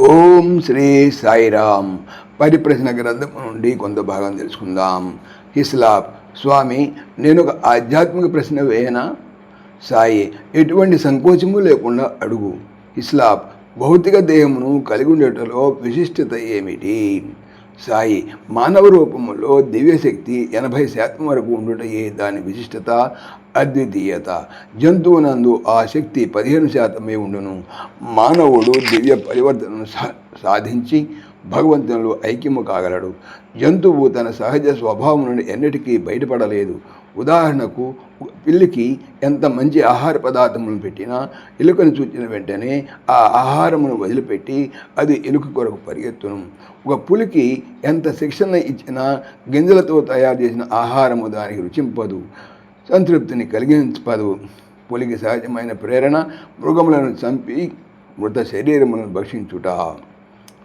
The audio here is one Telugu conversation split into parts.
ఓం శ్రీ సాయిరామ్. పరిప్రశ్న గ్రంథం నుండి కొంత భాగం తెలుసుకుందాం. హిస్లాప్. స్వామి నేను ఒక ఆధ్యాత్మిక ప్రశ్న వేయనా? సాయి ఎటువంటి సంకోచము లేకుండా అడుగు. హిస్లాప్. భౌతిక దేహమును కలిగి ఉండేటలో విశిష్టత ఏమిటి? సాయి మానవ రూపంలో దివ్యశక్తి ఎనభై శాతం వరకు ఉండుటయే దాని విశిష్టత అద్వితీయత. జంతువునందు ఆ శక్తి పదిహేను శాతమే ఉండును. మానవుడు దివ్య పరివర్తనను సా సాధించి భగవంతునిలో ఐక్యము కాగలడు జంతువు తన సహజ స్వభావం నుండి ఎన్నటికీ బయటపడలేదు. ఉదాహరణకు పిల్లికి ఎంత మంచి ఆహార పదార్థములను పెట్టినా ఎలుకను చూచిన వెంటనే ఆ ఆహారమును వదిలిపెట్టి అది ఎలుక కొరకు పరిగెత్తును. ఒక పులికి ఎంత శిక్షణ ఇచ్చినా గింజలతో తయారు చేసిన ఆహారము దానికి రుచింపదు సంతృప్తిని కలిగించదు. పులికి సహజమైన ప్రేరణ మృగములను చంపి మృత శరీరములను భక్షించుట.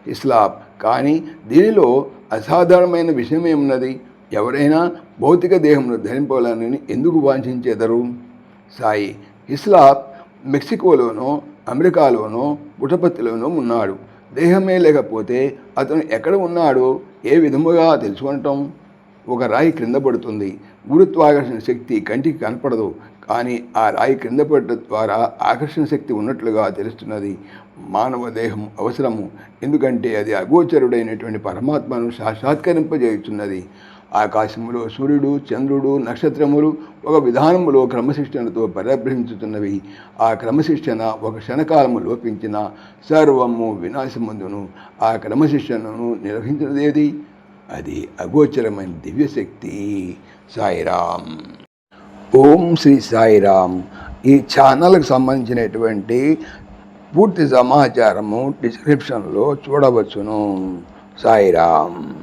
ఇస్లాం. కానీ దీనిలో అసాధారణమైన విషయం ఏమున్నది? ఎవరైనా భౌతిక దేహమును ధరింపాలని ఎందుకు వాంఛించేదరు? సాయి ఇస్లాబ్ మెక్సికోలోనో అమెరికాలోనో పుటపత్తిలోనో ఉన్నాడు. దేహమే లేకపోతే అతను ఎక్కడ ఉన్నాడో? ఏ విధముగా తెలుసుకుంటాం ఒక రాయి క్రింద పడుతుంది. గురుత్వాకర్షణ శక్తి కంటికి కనపడదు. కానీ ఆ రాయి క్రింద పడటం ద్వారా ఆకర్షణ శక్తి ఉన్నట్లుగా తెలుస్తున్నది. మానవ దేహం అవసరము. ఎందుకంటే అది అగోచరుడైనటువంటి పరమాత్మను సాక్షాత్కరింపజేస్తున్నది ఆకాశములో సూర్యుడు చంద్రుడు నక్షత్రములు ఒక విధానములో క్రమశిక్షణతో పరిభ్రమించుతున్నవి. ఆ క్రమశిక్షణ ఒక క్షణకాలము లోపించిన సర్వము వినాశముందును. ఆ క్రమశిక్షణను నిర్వహించినదేది అది అగోచరమైన దివ్యశక్తి. సాయిరామ్. ఓం శ్రీ సాయిరామ్. ఈ ఛానల్కి సంబంధించినటువంటి పూర్తి సమాచారము డిస్క్రిప్షన్లో చూడవచ్చును. సాయిరామ్.